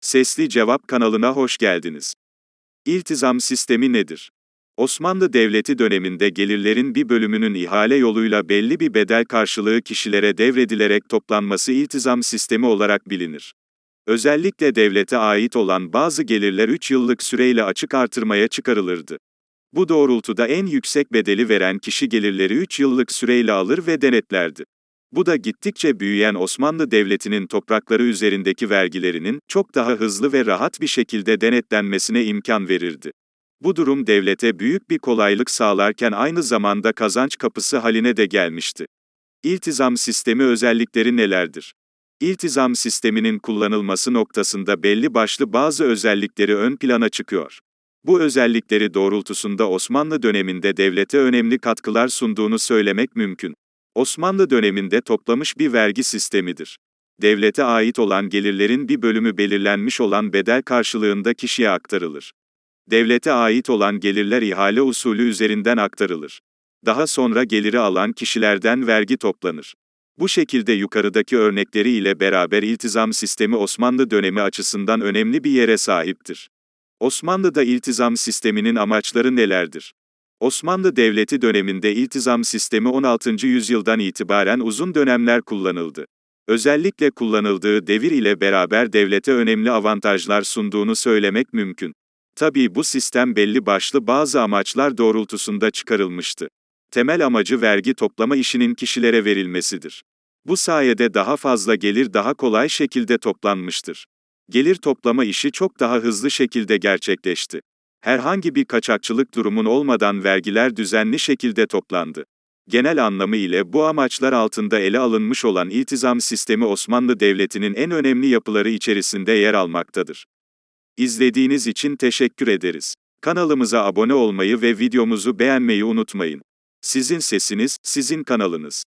Sesli Cevap kanalına hoş geldiniz. İltizam sistemi nedir? Osmanlı Devleti döneminde gelirlerin bir bölümünün ihale yoluyla belli bir bedel karşılığı kişilere devredilerek toplanması iltizam sistemi olarak bilinir. Özellikle devlete ait olan bazı gelirler 3 yıllık süreyle açık artırmaya çıkarılırdı. Bu doğrultuda en yüksek bedeli veren kişi gelirleri 3 yıllık süreyle alır ve denetlerdi. Bu da gittikçe büyüyen Osmanlı Devleti'nin toprakları üzerindeki vergilerinin çok daha hızlı ve rahat bir şekilde denetlenmesine imkan verirdi. Bu durum devlete büyük bir kolaylık sağlarken aynı zamanda kazanç kapısı haline de gelmişti. İltizam sistemi özellikleri nelerdir? İltizam sisteminin kullanılması noktasında belli başlı bazı özellikleri ön plana çıkıyor. Bu özellikleri doğrultusunda Osmanlı döneminde devlete önemli katkılar sunduğunu söylemek mümkün. Osmanlı döneminde toplamış bir vergi sistemidir. Devlete ait olan gelirlerin bir bölümü belirlenmiş olan bedel karşılığında kişiye aktarılır. Devlete ait olan gelirler ihale usulü üzerinden aktarılır. Daha sonra geliri alan kişilerden vergi toplanır. Bu şekilde yukarıdaki örnekleri ile beraber iltizam sistemi Osmanlı dönemi açısından önemli bir yere sahiptir. Osmanlı'da iltizam sisteminin amaçları nelerdir? Osmanlı Devleti döneminde iltizam sistemi 16. yüzyıldan itibaren uzun dönemler kullanıldı. Özellikle kullanıldığı devir ile beraber devlete önemli avantajlar sunduğunu söylemek mümkün. Tabii bu sistem belli başlı bazı amaçlar doğrultusunda çıkarılmıştı. Temel amacı vergi toplama işinin kişilere verilmesidir. Bu sayede daha fazla gelir daha kolay şekilde toplanmıştır. Gelir toplama işi çok daha hızlı şekilde gerçekleşti. Herhangi bir kaçakçılık durumun olmadan vergiler düzenli şekilde toplandı. Genel anlamı ile bu amaçlar altında ele alınmış olan iltizam sistemi Osmanlı Devleti'nin en önemli yapıları içerisinde yer almaktadır. İzlediğiniz için teşekkür ederiz. Kanalımıza abone olmayı ve videomuzu beğenmeyi unutmayın. Sizin sesiniz, sizin kanalınız.